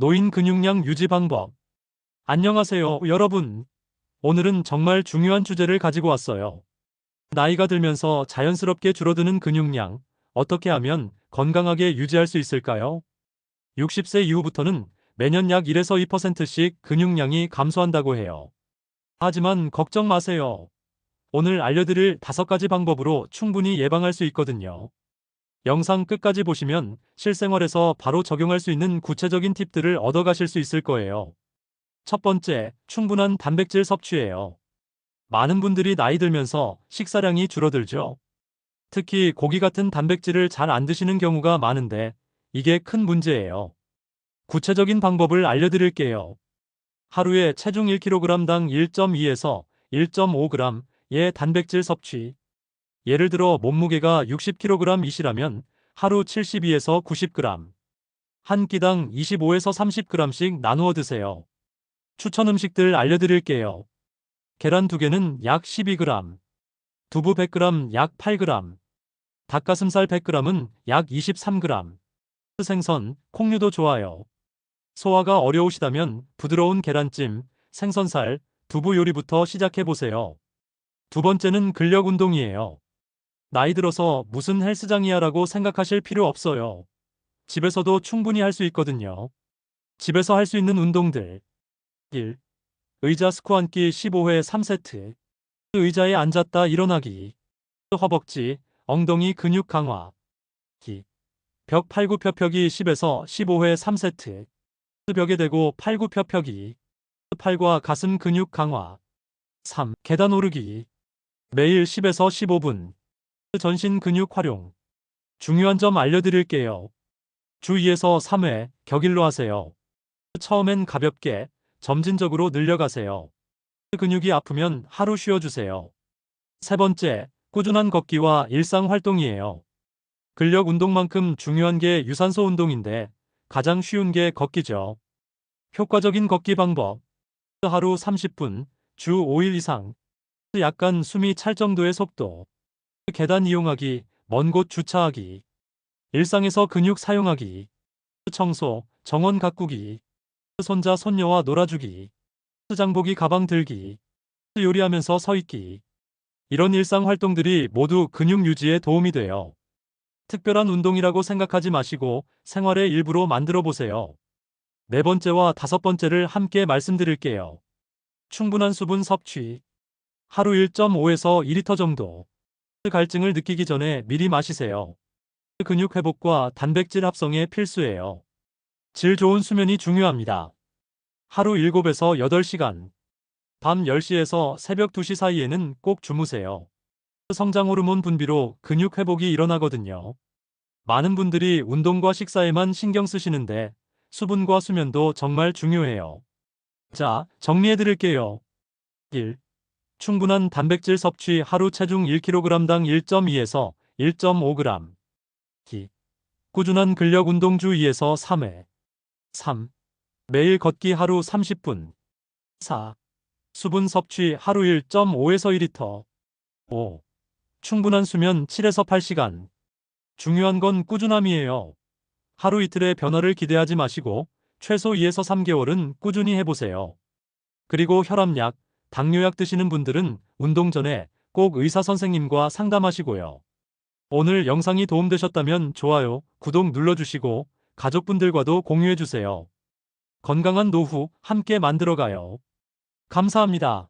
노인 근육량 유지 방법. 안녕하세요, 여러분. 오늘은 정말 중요한 주제를 가지고 왔어요. 나이가 들면서 자연스럽게 줄어드는 근육량, 어떻게 하면 건강하게 유지할 수 있을까요? 60세 이후부터는 매년 약 1에서 2%씩 근육량이 감소한다고 해요. 하지만 걱정 마세요. 오늘 알려드릴 다섯 가지 방법으로 충분히 예방할 수 있거든요. 영상 끝까지 보시면 실생활에서 바로 적용할 수 있는 구체적인 팁들을 얻어가실 수 있을 거예요. 첫 번째, 충분한 단백질 섭취예요. 많은 분들이 나이 들면서 식사량이 줄어들죠. 특히 고기 같은 단백질을 잘 안 드시는 경우가 많은데 이게 큰 문제예요. 구체적인 방법을 알려드릴게요. 하루에 체중 1kg당 1.2에서 1.5g의 단백질 섭취. 예를 들어 몸무게가 60kg이시라면 하루 72에서 90g. 한 끼당 25에서 30g씩 나누어 드세요. 추천 음식들 알려드릴게요. 계란 2개는 약 12g, 두부 100g 약 8g, 닭가슴살 100g은 약 23g, 생선, 콩류도 좋아요. 소화가 어려우시다면 부드러운 계란찜, 생선살, 두부 요리부터 시작해보세요. 두 번째는 근력 운동이에요. 나이 들어서 무슨 헬스장이야 라고 생각하실 필요 없어요. 집에서도 충분히 할 수 있거든요. 집에서 할 수 있는 운동들. 1. 의자 스쿼 앉기 15회 3세트. 의자에 앉았다 일어나기. 허벅지, 엉덩이 근육 강화. 2. 벽 팔굽혀펴기 10에서 15회 3세트. 벽에 대고 팔굽혀펴기. 팔과 가슴 근육 강화. 3. 계단 오르기. 매일 10에서 15분. 전신 근육 활용. 중요한 점 알려드릴게요. 주 2에서 3회 격일로 하세요. 처음엔 가볍게, 점진적으로 늘려가세요. 근육이 아프면 하루 쉬어주세요. 세 번째, 꾸준한 걷기와 일상 활동이에요. 근력 운동만큼 중요한 게 유산소 운동인데 가장 쉬운 게 걷기죠. 효과적인 걷기 방법. 하루 30분, 주 5일 이상. 약간 숨이 찰 정도의 속도. 계단 이용하기, 먼 곳 주차하기. 일상에서 근육 사용하기. 청소, 정원 가꾸기. 손자 손녀와 놀아주기. 장보기 가방 들기. 요리하면서 서 있기. 이런 일상 활동들이 모두 근육 유지에 도움이 돼요. 특별한 운동이라고 생각하지 마시고 생활의 일부로 만들어 보세요. 네 번째와 다섯 번째를 함께 말씀드릴게요. 충분한 수분 섭취. 하루 1.5에서 2리터 정도. 갈증을 느끼기 전에 미리 마시세요. 근육 회복과 단백질 합성에 필수예요. 질 좋은 수면이 중요합니다. 하루 7에서 8시간. 밤 10시에서 새벽 2시 사이에는 꼭 주무세요. 성장 호르몬 분비로 근육 회복이 일어나거든요. 많은 분들이 운동과 식사에만 신경 쓰시는데 수분과 수면도 정말 중요해요. 자, 정리해 드릴게요. 1. 충분한 단백질 섭취 하루 체중 1kg당 1.2에서 1.5g. 2. 꾸준한 근력 운동 주 2에서 3회. 3. 매일 걷기 하루 30분. 4. 수분 섭취 하루 1.5에서 2리터. 5. 충분한 수면 7에서 8시간. 중요한 건 꾸준함이에요. 하루 이틀의 변화를 기대하지 마시고 최소 2에서 3개월은 꾸준히 해보세요. 그리고 혈압약, 당뇨약 드시는 분들은 운동 전에 꼭 의사 선생님과 상담하시고요. 오늘 영상이 도움되셨다면 좋아요, 구독 눌러주시고 가족분들과도 공유해주세요. 건강한 노후 함께 만들어가요. 감사합니다.